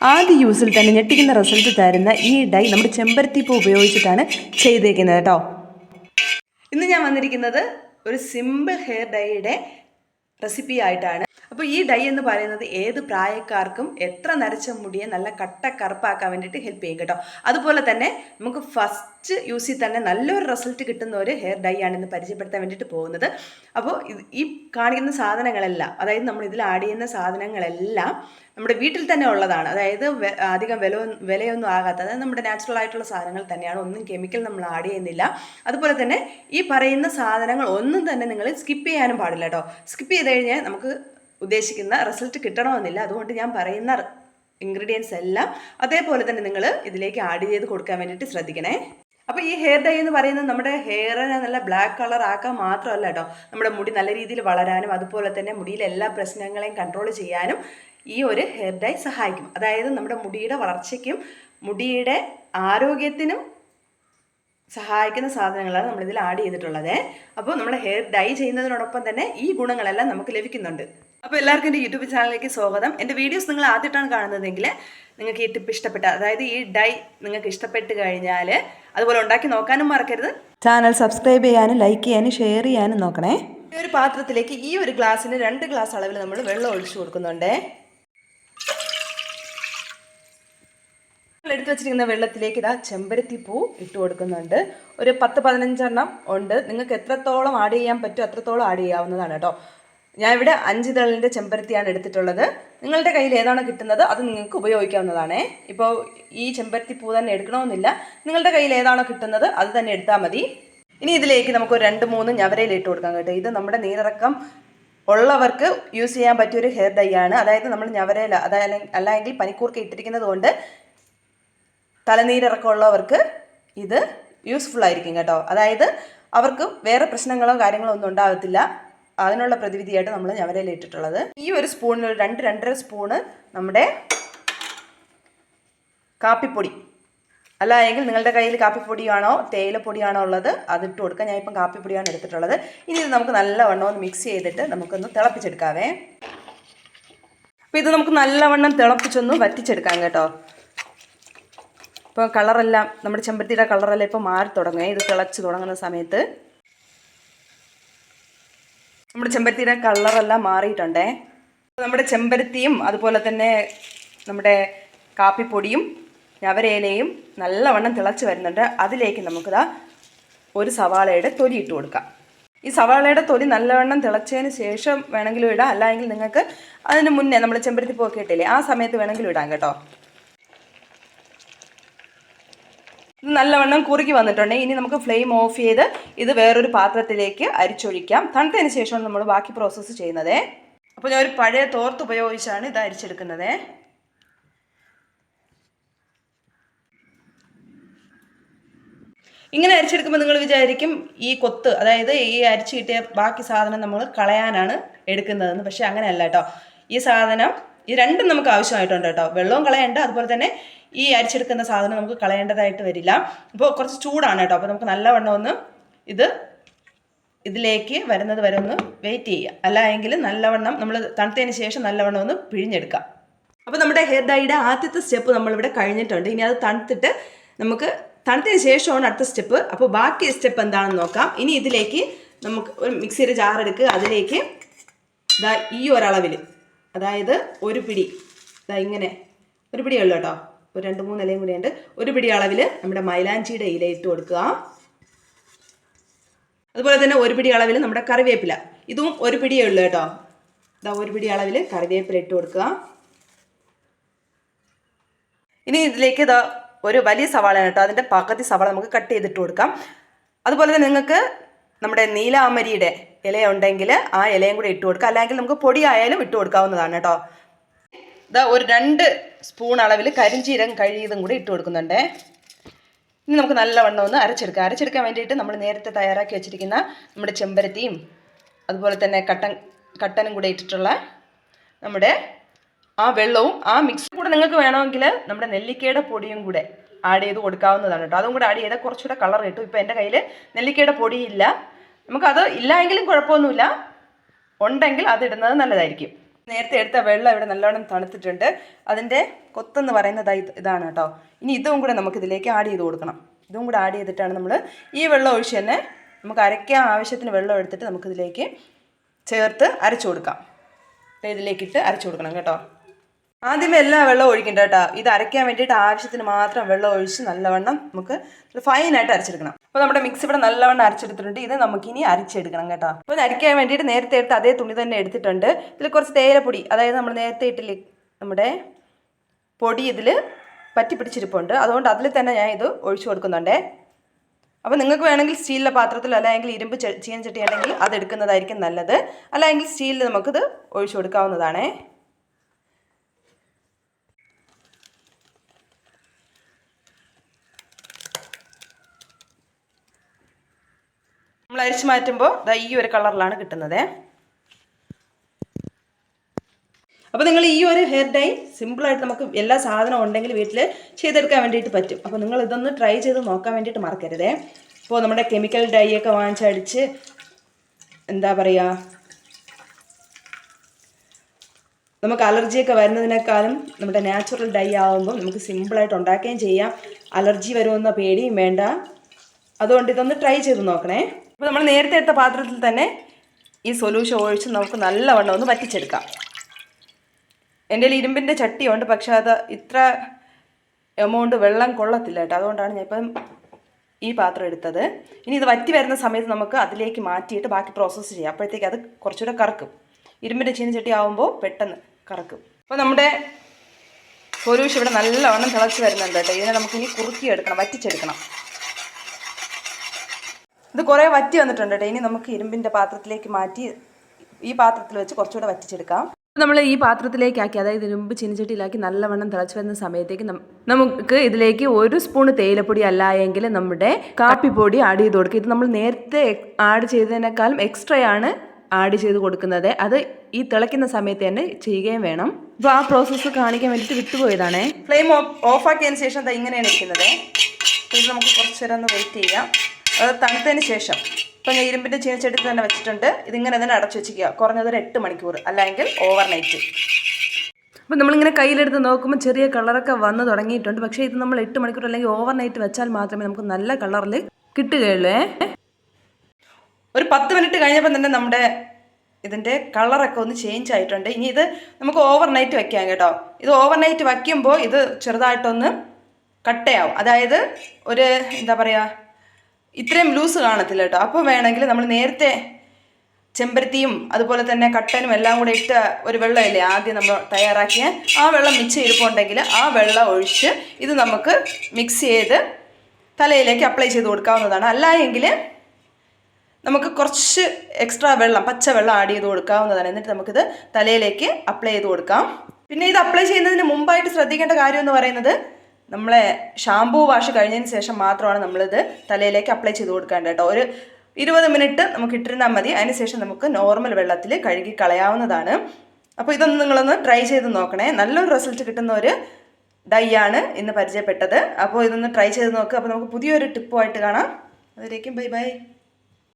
ആദ്യ യൂസിൽ തന്നെ ഞെട്ടിക്കുന്ന റിസൾട്ട് തരുന്ന ഈ ഡൈ നമ്മുടെ ചെമ്പരത്തി പൂ ഉപയോഗിച്ചിട്ടാണ് ചെയ്തേക്കുന്നത് കേട്ടോ. ഇന്ന് ഞാൻ വന്നിരിക്കുന്നത് ഒരു സിമ്പിൾ ഹെയർ ഡൈയുടെ റെസിപ്പി ആയിട്ടാണ്. അപ്പോൾ ഈ ഡൈ എന്ന് പറയുന്നത് ഏത് പ്രായക്കാർക്കും എത്ര നരച്ച മുടിയെ നല്ല കട്ട കറുപ്പാക്കാൻ വേണ്ടിയിട്ട് ഹെൽപ്പ് ചെയ്യും കേട്ടോ. അതുപോലെ തന്നെ നമുക്ക് ഫസ്റ്റ് യൂസിൽ തന്നെ നല്ലൊരു റിസൾട്ട് കിട്ടുന്ന ഒരു ഹെയർ ഡൈ ആണ് ഇന്ന് പരിചയപ്പെടുത്താൻ വേണ്ടിയിട്ട് പോകുന്നത്. അപ്പോൾ ഈ കാണിക്കുന്ന സാധനങ്ങളെല്ലാം അതായത് നമ്മൾ ഇതിൽ ആഡ് ചെയ്യുന്ന സാധനങ്ങളെല്ലാം നമ്മുടെ വീട്ടിൽ തന്നെ ഉള്ളതാണ്. അതായത് അധികം വില വിലയൊന്നും ആകാത്ത അതായത് നമ്മുടെ നാച്ചുറൽ ആയിട്ടുള്ള സാധനങ്ങൾ തന്നെയാണ്. ഒന്നും കെമിക്കൽ നമ്മൾ ആഡ് ചെയ്യുന്നില്ല. അതുപോലെ തന്നെ ഈ പറയുന്ന സാധനങ്ങൾ ഒന്നും തന്നെ നിങ്ങൾ സ്കിപ്പ് ചെയ്യാനും പാടില്ല കേട്ടോ. സ്കിപ്പ് ചെയ്ത് കഴിഞ്ഞാൽ നമുക്ക് ഉദ്ദേശിക്കുന്ന റിസൾട്ട് കിട്ടണമെന്നില്ല. അതുകൊണ്ട് ഞാൻ പറയുന്ന ഇൻഗ്രീഡിയൻസ് എല്ലാം അതേപോലെ തന്നെ നിങ്ങൾ ഇതിലേക്ക് ആഡ് ചെയ്ത് കൊടുക്കാൻ വേണ്ടിയിട്ട് ശ്രദ്ധിക്കണേ. അപ്പോൾ ഈ ഹെയർ ഡൈ എന്ന് പറയുന്നത് നമ്മുടെ ഹെയറിനെ നല്ല ബ്ലാക്ക് കളർ ആക്കാൻ മാത്രമല്ല കേട്ടോ നമ്മുടെ മുടി നല്ല രീതിയിൽ വളരാനും അതുപോലെ തന്നെ മുടിയിലെ എല്ലാ പ്രശ്നങ്ങളെയും കൺട്രോൾ ചെയ്യാനും ഈ ഒരു ഹെയർ ഡൈ സഹായിക്കും. അതായത് നമ്മുടെ മുടിയുടെ വളർച്ചയ്ക്കും മുടിയുടെ ആരോഗ്യത്തിനും സഹായിക്കുന്ന സാധനങ്ങളാണ് നമ്മളിതിൽ ആഡ് ചെയ്തിട്ടുള്ളത്. അപ്പോൾ നമ്മുടെ ഹെയർ ഡൈ ചെയ്യുന്നതിനോടൊപ്പം തന്നെ ഈ ഗുണങ്ങളെല്ലാം നമുക്ക് ലഭിക്കുന്നുണ്ട്. അപ്പോൾ എല്ലാവർക്കും എന്റെ യൂട്യൂബ് ചാനലിലേക്ക് സ്വാഗതം. എന്റെ വീഡിയോസ് നിങ്ങൾ ആദ്യമായിട്ടാണ് കാണുന്നതെങ്കിൽ നിങ്ങൾക്ക് ഈ ടിപ്പ് ഇഷ്ടപ്പെട്ട അതായത് ഈ ഡൈ നിങ്ങൾക്ക് ഇഷ്ടപ്പെട്ട് കഴിഞ്ഞാൽ അതുപോലെ ഉണ്ടാക്കി നോക്കാനും മറക്കരുത്. ചാനൽ സബ്സ്ക്രൈബ് ചെയ്യാനും ലൈക്ക് ചെയ്യാനും ഷെയർ ചെയ്യാനും നോക്കണേ. ഈ ഒരു പാത്രത്തിലേക്ക് ഈ ഒരു ഗ്ലാസ്സിന് രണ്ട് ഗ്ലാസ് അളവിൽ നമ്മൾ വെള്ളം ഒഴിച്ചു കൊടുക്കുന്നുണ്ടേ. എടുത്തു വെച്ചിരിക്കുന്ന വെള്ളത്തിലേക്ക് ഇതാ ചെമ്പരത്തി പൂ ഇട്ട് കൊടുക്കുന്നുണ്ട്. ഒരു പത്ത് പതിനഞ്ചെണ്ണം ഉണ്ട്. നിങ്ങൾക്ക് എത്രത്തോളം ആഡ് ചെയ്യാൻ പറ്റുമോ അത്രത്തോളം ആഡ് ചെയ്യാവുന്നതാണ് കേട്ടോ. ഞാൻ ഇവിടെ അഞ്ച് തളിന്റെ ചെമ്പരത്തിയാണ് എടുത്തിട്ടുള്ളത്. നിങ്ങളുടെ കയ്യിൽ ഏതാണോ കിട്ടുന്നത് അത് നിങ്ങൾക്ക് ഉപയോഗിക്കാവുന്നതാണേ. ഇപ്പോൾ ഈ ചെമ്പരത്തി പൂ തന്നെ എടുക്കണമെന്നില്ല. നിങ്ങളുടെ കയ്യിൽ ഏതാണോ കിട്ടുന്നത് അത് തന്നെ എടുത്താൽ മതി. ഇനി ഇതിലേക്ക് നമുക്ക് ഒരു രണ്ട് മൂന്ന് ഞവരയിൽ ഇട്ട് കൊടുക്കാം കേട്ടോ. ഇത് നമ്മുടെ നീരിറക്കം ഉള്ളവർക്ക് യൂസ് ചെയ്യാൻ പറ്റിയൊരു ഹെയർ ഡൈ ആണ്. അതായത് നമ്മൾ ഞവരയിൽ അതായത് അല്ലെങ്കിൽ പനിക്കൂർക്ക ഇട്ടിരിക്കുന്നത് കൊണ്ട് തലനീരിറക്കമുള്ളവർക്ക് ഇത് യൂസ്ഫുൾ ആയിരിക്കും കേട്ടോ. അതായത് അവർക്ക് വേറെ പ്രശ്നങ്ങളോ കാര്യങ്ങളോ ഒന്നും ഉണ്ടാകത്തില്ല. അതിനുള്ള പ്രതിവിധിയായിട്ട് നമ്മൾ ഞവരയിൽ ഇട്ടിട്ടുള്ളത്. ഈ ഒരു സ്പൂണിൽ ഒരു രണ്ട് രണ്ടര സ്പൂണ് നമ്മുടെ കാപ്പിപ്പൊടി. അല്ല എങ്കിൽ നിങ്ങളുടെ കയ്യിൽ കാപ്പിപ്പൊടിയാണോ തേയിലപ്പൊടിയാണോ ഉള്ളത് അത് ഇട്ട് കൊടുക്കുക ഞാൻ ഇപ്പം കാപ്പിപ്പൊടിയാണ് എടുത്തിട്ടുള്ളത്. ഇനി ഇത് നമുക്ക് നല്ലവണ്ണം ഒന്ന് മിക്സ് ചെയ്തിട്ട് നമുക്കൊന്ന് തിളപ്പിച്ചെടുക്കാവേ. അപ്പോൾ ഇത് നമുക്ക് നല്ലവണ്ണം തിളപ്പിച്ചൊന്ന് വറ്റിച്ചെടുക്കാം കേട്ടോ. ഇപ്പോൾ കളറെല്ലാം നമ്മുടെ ചെമ്പരത്തിയുടെ കളറെല്ലാം ഇപ്പോൾ മാറി തുടങ്ങുക ഇത് തിളച്ച് തുടങ്ങുന്ന സമയത്ത് നമ്മുടെ ചെമ്പരത്തിയുടെ കളറെല്ലാം മാറിയിട്ടുണ്ടേ. നമ്മുടെ ചെമ്പരത്തിയും അതുപോലെ തന്നെ നമ്മുടെ കാപ്പിപ്പൊടിയും ഞവരേലയും നല്ലവണ്ണം തിളച്ച് വരുന്നുണ്ട്. അതിലേക്ക് നമുക്കിതാ ഒരു സവാളയുടെ തൊലി ഇട്ട് കൊടുക്കാം. ഈ സവാളയുടെ തൊലി നല്ലവണ്ണം തിളച്ചതിന് ശേഷം വേണമെങ്കിലും ഇടാം. അല്ലെങ്കിൽ നിങ്ങൾക്ക് അതിന് മുന്നേ നമ്മൾ ചെമ്പരത്തി പോക്കിയിട്ടില്ലേ ആ സമയത്ത് വേണമെങ്കിലും ഇടാം കേട്ടോ. ഇത് നല്ലവണ്ണം കുറുകി വന്നിട്ടുണ്ട്. ഇനി നമുക്ക് ഫ്ലെയിം ഓഫ് ചെയ്ത് ഇത് വേറൊരു പാത്രത്തിലേക്ക് അരിച്ചൊഴിക്കാം. തണുത്തതിന് ശേഷമാണ് നമ്മൾ ബാക്കി പ്രോസസ്സ് ചെയ്യുന്നത്. അപ്പോൾ ഞാൻ ഒരു പഴയ തോർത്ത് ഉപയോഗിച്ചാണ് ഇത് അരിച്ചെടുക്കുന്നത്. ഇങ്ങനെ അരിച്ചെടുക്കുമ്പോൾ നിങ്ങൾ വിചാരിക്കും ഈ കൊത്ത് അതായത് ഈ അരിച്ചു കിട്ടിയ ബാക്കി സാധനം നമ്മൾ കളയാനാണ് എടുക്കുന്നതെന്ന്. പക്ഷേ അങ്ങനെയല്ല കേട്ടോ. ഈ സാധനം ഈ രണ്ടും നമുക്ക് ആവശ്യമായിട്ടുണ്ട് കേട്ടോ. വെള്ളവും കളയണ്ട അതുപോലെ തന്നെ ഈ അരിച്ചെടുക്കുന്ന സാധനം നമുക്ക് കളയേണ്ടതായിട്ട് വരില്ല. അപ്പോൾ കുറച്ച് ചൂടാണ് കേട്ടോ. അപ്പോൾ നമുക്ക് നല്ലവണ്ണം ഒന്ന് ഇത് ഇതിലേക്ക് വരുന്നത് വരെ ഒന്ന് വെയിറ്റ് ചെയ്യുക. അല്ല എങ്കിൽ നല്ലവണ്ണം നമ്മൾ തണുത്തതിന് ശേഷം നല്ലവണ്ണം ഒന്ന് പിഴിഞ്ഞെടുക്കാം അപ്പോൾ നമ്മുടെ ഹെയർ ഡൈയുടെ ആദ്യത്തെ സ്റ്റെപ്പ് നമ്മളിവിടെ കഴിഞ്ഞിട്ടുണ്ട്. ഇനി അത് തണുത്തിട്ട് നമുക്ക് തണുത്തതിന് ശേഷമാണ് അടുത്ത സ്റ്റെപ്പ് അപ്പോൾ ബാക്കി സ്റ്റെപ്പ് എന്താണെന്ന് നോക്കാം. ഇനി ഇതിലേക്ക് നമുക്ക് ഒരു മിക്സിയുടെ ജാർ എടുക്കുക. അതിലേക്ക് ഇതാ ഈ ഒരളവിൽ അതായത് ഒരു പിടി. ഇതാ ഇങ്ങനെ. ഒരു പിടിയേ ഉള്ളൂ കേട്ടോ. ഒരു രണ്ട് മൂന്ന് ഇലയും കൂടി ഉണ്ട്. ഒരു പിടി അളവിൽ നമ്മുടെ മൈലാഞ്ചിയുടെ ഇല ഇട്ട് കൊടുക്കുക. അതുപോലെ തന്നെ ഒരു പിടി അളവിൽ നമ്മുടെ കറിവേപ്പില. ഇതും ഒരു പിടിയേ ഉള്ളൂ കേട്ടോ. ഇതാ ഒരു പിടി അളവിൽ കറിവേപ്പില ഇട്ട് കൊടുക്കുക. ഇനി ഇതിലേക്ക് ഇതാ ഒരു വലിയ സവാളയാണ് കേട്ടോ. അതിന്റെ പകുതി സവാള നമുക്ക് കട്ട് ചെയ്തിട്ട് കൊടുക്കാം. അതുപോലെ തന്നെ നിങ്ങൾക്ക് നമ്മുടെ നീലാമരിയുടെ ഇല ഉണ്ടെങ്കിൽ ആ ഇലയും കൂടി ഇട്ട് കൊടുക്കുക. അല്ലെങ്കിൽ നമുക്ക് പൊടിയായാലും ഇട്ട് കൊടുക്കാവുന്നതാണ് കേട്ടോ. ഇതാ ഒരു രണ്ട് സ്പൂൺ അളവിൽ കരിഞ്ചീരകം കഴിയതും കൂടി ഇട്ട് കൊടുക്കുന്നുണ്ടേ. ഇനി നമുക്ക് നല്ലവണ്ണം ഒന്ന് അരച്ചെടുക്കാം. അരച്ചെടുക്കാൻ വേണ്ടിയിട്ട് നമ്മൾ നേരത്തെ തയ്യാറാക്കി വെച്ചിരിക്കുന്ന നമ്മുടെ ചെമ്പരത്തിയും അതുപോലെ തന്നെ കട്ടൻ കട്ടനും കൂടെ ഇട്ടിട്ടുള്ള നമ്മുടെ ആ വെള്ളവും ആ മിക്സ് കൂടെ നിങ്ങൾക്ക് വേണമെങ്കിൽ നമ്മുടെ നെല്ലിക്കയുടെ പൊടിയും കൂടെ ആഡ് ചെയ്ത് കൊടുക്കാവുന്നതാണ് കേട്ടോ. അതും കൂടെ ആഡ് ചെയ്താൽ കുറച്ചുകൂടെ കളർ കിട്ടും. ഇപ്പോൾ എന്റെ കയ്യിൽ നെല്ലിക്കയുടെ പൊടിയില്ല. നമുക്കത് ഇല്ല എങ്കിലും കുഴപ്പമൊന്നുമില്ല. ഉണ്ടെങ്കിൽ അത് ഇടുന്നത് നല്ലതായിരിക്കും. നേരത്തെ എടുത്ത വെള്ളം ഇവിടെ നല്ലോണം തണുത്തിട്ടുണ്ട്. അതിന്റെ കൊത്തെന്ന് പറയുന്നത് ഇത് ഇതാണ് കേട്ടോ. ഇനി ഇതും കൂടെ നമുക്ക് ഇതിലേക്ക് ആഡ് ചെയ്ത് കൊടുക്കണം. ഇതും കൂടെ ആഡ് ചെയ്തിട്ടാണ് നമ്മൾ ഈ വെള്ളം ഒഴിച്ച് തന്നെ നമുക്ക് അരയ്ക്കാൻ ആവശ്യത്തിന് വെള്ളം എടുത്തിട്ട് നമുക്കിതിലേക്ക് ചേർത്ത് അരച്ചു കൊടുക്കാം. ഇതിലേക്കിട്ട് അരച്ചു കൊടുക്കണം കേട്ടോ. ആദ്യമേ എല്ലാ വെള്ളം ഒഴിക്കണ്ട കേട്ടോ. ഇത് അരയ്ക്കാൻ വേണ്ടിയിട്ട് ആവശ്യത്തിന് മാത്രം വെള്ളം ഒഴിച്ച് നല്ലവണ്ണം നമുക്ക് ഫൈനായിട്ട് അരച്ചെടുക്കണം. അപ്പോൾ നമ്മുടെ മിക്സ് ഇവിടെ നല്ലവണ്ണം അരച്ചെടുത്തിട്ടുണ്ട്. ഇത് നമുക്കിനി അരച്ചെടുക്കണം കേട്ടോ. അപ്പോൾ അരിക്കാൻ വേണ്ടിയിട്ട് നേരത്തെ എടുത്ത് അതേ തുണി തന്നെ എടുത്തിട്ടുണ്ട്. ഇതിൽ കുറച്ച് തേയിലപ്പൊടി അതായത് നമ്മൾ നേരത്തെ ഇട്ടില്ലേ നമ്മുടെ പൊടി ഇതിൽ പറ്റി പിടിച്ചിരിപ്പുണ്ട്. അതുകൊണ്ട് അതിൽ തന്നെ ഞാൻ ഇത് ഒഴിച്ചു കൊടുക്കുന്നുണ്ട്. അപ്പോൾ നിങ്ങൾക്ക് വേണമെങ്കിൽ സ്റ്റീലിലെ പാത്രത്തിൽ അല്ലെങ്കിൽ ഇരുമ്പ് ചീനച്ചട്ടി ഉണ്ടെങ്കിൽ അത് എടുക്കുന്നതായിരിക്കും നല്ലത്. അല്ലെങ്കിൽ സ്റ്റീലിൽ നമുക്കിത് ഒഴിച്ചു കൊടുക്കാവുന്നതാണേ. നമ്മൾ അരിച്ചു മാറ്റുമ്പോൾ ദാ ഈ ഒരു കളറിലാണ് കിട്ടുന്നത്. അപ്പോൾ നിങ്ങൾ ഈ ഒരു ഹെയർ ഡൈ സിമ്പിളായിട്ട് നമുക്ക് എല്ലാ സാധനവും ഉണ്ടെങ്കിൽ വീട്ടിൽ ചെയ്തെടുക്കാൻ വേണ്ടിയിട്ട് പറ്റും. അപ്പോൾ നിങ്ങൾ ഇതൊന്ന് ട്രൈ ചെയ്ത് നോക്കാൻ വേണ്ടിയിട്ട് മറക്കരുതേ. ഇപ്പോൾ നമ്മുടെ കെമിക്കൽ ഡൈ ഒക്കെ വാങ്ങിച്ചടിച്ച് എന്താ പറയുക? നമുക്ക് അലർജിയൊക്കെ വരുന്നതിനേക്കാളും നമ്മുടെ നാച്ചുറൽ ഡൈ ആവുമ്പോൾ നമുക്ക് സിമ്പിളായിട്ട് ഉണ്ടാക്കുകയും ചെയ്യാം. അലർജി വരുമെന്ന പേടിയും വേണ്ട. അതുകൊണ്ട് ഇതൊന്ന് ട്രൈ ചെയ്ത് നോക്കണേ. അപ്പോൾ നമ്മൾ നേരത്തെ എടുത്ത പാത്രത്തിൽ തന്നെ ഈ സൊല്യൂഷൻ ഒഴിച്ച് നമുക്ക് നല്ലവണ്ണം ഒന്ന് വറ്റിച്ചെടുക്കാം. എന്റെ കയ്യിൽ ഇരുമ്പിന്റെ ചട്ടിയുണ്ട് പക്ഷേ അത് ഇത്ര എമൗണ്ട് വെള്ളം കൊള്ളത്തില്ല കേട്ടോ. അതുകൊണ്ടാണ് ഞാൻ ഇപ്പം ഈ പാത്രം എടുത്തത്. ഇനി ഇത് വറ്റി വരുന്ന സമയത്ത് നമുക്ക് അതിലേക്ക് മാറ്റിയിട്ട് ബാക്കി പ്രോസസ്സ് ചെയ്യാം. അപ്പോഴത്തേക്ക് അത് കുറച്ചുകൂടെ കറക്കും. ഇരുമ്പിന്റെ ചീനച്ചട്ടി ആകുമ്പോൾ പെട്ടെന്ന് കറക്കും. അപ്പോൾ നമ്മുടെ സൊല്യൂഷൻ ഇവിടെ നല്ലവണ്ണം തിളച്ച് വരുന്നുണ്ട് കേട്ടോ. ഇതിനെ നമുക്കിനി കുറുക്കിയെടുക്കണം വറ്റിച്ചെടുക്കണം. ഇത് കുറേ വറ്റി വന്നിട്ടുണ്ട് കേട്ടോ. ഇനി നമുക്ക് ഇരുമ്പിന്റെ പാത്രത്തിലേക്ക് മാറ്റി ഈ പാത്രത്തിൽ വെച്ച് കുറച്ചുകൂടെ വറ്റിച്ചെടുക്കാം. നമ്മൾ ഈ പാത്രത്തിലേക്കാക്കി അതായത് ഇരുമ്പ് ചിനിച്ചട്ടിയിലാക്കി നല്ലവണ്ണം തിളച്ചു വരുന്ന സമയത്തേക്ക് നമുക്ക് ഇതിലേക്ക് ഒരു സ്പൂൺ തേയിലപ്പൊടി അല്ല എങ്കിൽ നമ്മുടെ കാപ്പിപ്പൊടി ആഡ് ചെയ്ത് കൊടുക്കുക. ഇത് നമ്മൾ നേരത്തെ ആഡ് ചെയ്തതിനേക്കാളും എക്സ്ട്രാ ആണ് ആഡ് ചെയ്ത് കൊടുക്കുന്നത്. അത് ഈ തിളയ്ക്കുന്ന സമയത്ത് തന്നെ ചെയ്യുകയും വേണം. അപ്പോൾ ആ പ്രോസസ്സ് കാണിക്കാൻ വേണ്ടിയിട്ട് വിട്ടുപോയതാണേ. ഫ്ലെയിം ഓഫ് ഓഫാക്കിയതിന് ശേഷം ദാ ഇങ്ങനെയാണ് ഇരിക്കുന്നത് ഇത് നമുക്ക് കുറച്ചു നേരം ഒന്ന് വെയിറ്റ് ചെയ്യാം. അത് തണുത്തതിന് ശേഷം ഇപ്പം ഞാൻ ഇരുമ്പിന്റെ ചീനച്ചെടുത്ത് തന്നെ വെച്ചിട്ടുണ്ട്. ഇതിങ്ങനെ തന്നെ അടച്ചു വെച്ചിരിക്കുക. കുറഞ്ഞത് ഒരു എട്ട് മണിക്കൂർ അല്ലെങ്കിൽ ഓവർ നൈറ്റ് അപ്പം നമ്മളിങ്ങനെ കയ്യിലെടുത്ത് നോക്കുമ്പോൾ ചെറിയ കളറൊക്കെ വന്ന് തുടങ്ങിയിട്ടുണ്ട്. പക്ഷേ ഇത് നമ്മൾ എട്ട് മണിക്കൂർ അല്ലെങ്കിൽ ഓവർനൈറ്റ് വെച്ചാൽ മാത്രമേ നമുക്ക് നല്ല കളറിൽ കിട്ടുകയുള്ളൂ. ഒരു പത്ത് മിനിറ്റ് കഴിഞ്ഞപ്പോൾ തന്നെ നമ്മുടെ ഇതിന്റെ കളറൊക്കെ ഒന്ന് ചേഞ്ച് ആയിട്ടുണ്ട്. ഇനി ഇത് നമുക്ക് ഓവർനൈറ്റ് വെക്കാം കേട്ടോ. ഇത് ഓവർനൈറ്റ് വയ്ക്കുമ്പോൾ ഇത് ചെറുതായിട്ടൊന്ന് കട്ടയാവും. അതായത് ഒരു എന്താ പറയുക ഇത്രയും ലൂസ് കാണത്തില്ല കേട്ടോ. അപ്പോൾ വേണമെങ്കിൽ നമ്മൾ നേരത്തെ ചെമ്പരത്തിയും അതുപോലെ തന്നെ കട്ടനും എല്ലാം കൂടെ ഇട്ട ഒരു വെള്ളമില്ലേ ആദ്യം നമ്മൾ തയ്യാറാക്കിയ ആ വെള്ളം മിച്ചം ഇരിപ്പുണ്ടെങ്കിൽ ആ വെള്ളം ഒഴിച്ച് ഇത് നമുക്ക് മിക്സ് ചെയ്ത് തലയിലേക്ക് അപ്ലൈ ചെയ്ത് കൊടുക്കാവുന്നതാണ്. അല്ല എങ്കിൽ നമുക്ക് കുറച്ച് എക്സ്ട്രാ വെള്ളം പച്ച വെള്ളം ആഡ് ചെയ്ത് കൊടുക്കാവുന്നതാണ്. എന്നിട്ട് നമുക്കിത് തലയിലേക്ക് അപ്ലൈ ചെയ്ത് കൊടുക്കാം. പിന്നെ ഇത് അപ്ലൈ ചെയ്യുന്നതിന് മുമ്പായിട്ട് ശ്രദ്ധിക്കേണ്ട കാര്യം എന്ന് പറയുന്നത് നമ്മളെ ഷാംപൂ വാഷ് കഴിഞ്ഞതിന് ശേഷം മാത്രമാണ് നമ്മളിത് തലയിലേക്ക് അപ്ലൈ ചെയ്ത് കൊടുക്കേണ്ടത് കേട്ടോ. ഒരു ഇരുപത് മിനിറ്റ് നമുക്ക് ഇട്ടിരുന്നാൽ മതി. അതിനുശേഷം നമുക്ക് നോർമൽ വെള്ളത്തിൽ കഴുകി കളയാവുന്നതാണ്. അപ്പോൾ ഇതൊന്ന് നിങ്ങളൊന്ന് ട്രൈ ചെയ്ത് നോക്കണേ. നല്ലൊരു റിസൾട്ട് കിട്ടുന്ന ഒരു ഡൈ ആണ് ഇന്ന് പരിചയപ്പെട്ടത്. അപ്പോൾ ഇതൊന്ന് ട്രൈ ചെയ്ത് നോക്കുക അപ്പോൾ നമുക്ക് പുതിയൊരു ടിപ്പുമായിട്ട് കാണാം. അതിലേക്കും ബൈ ബൈ.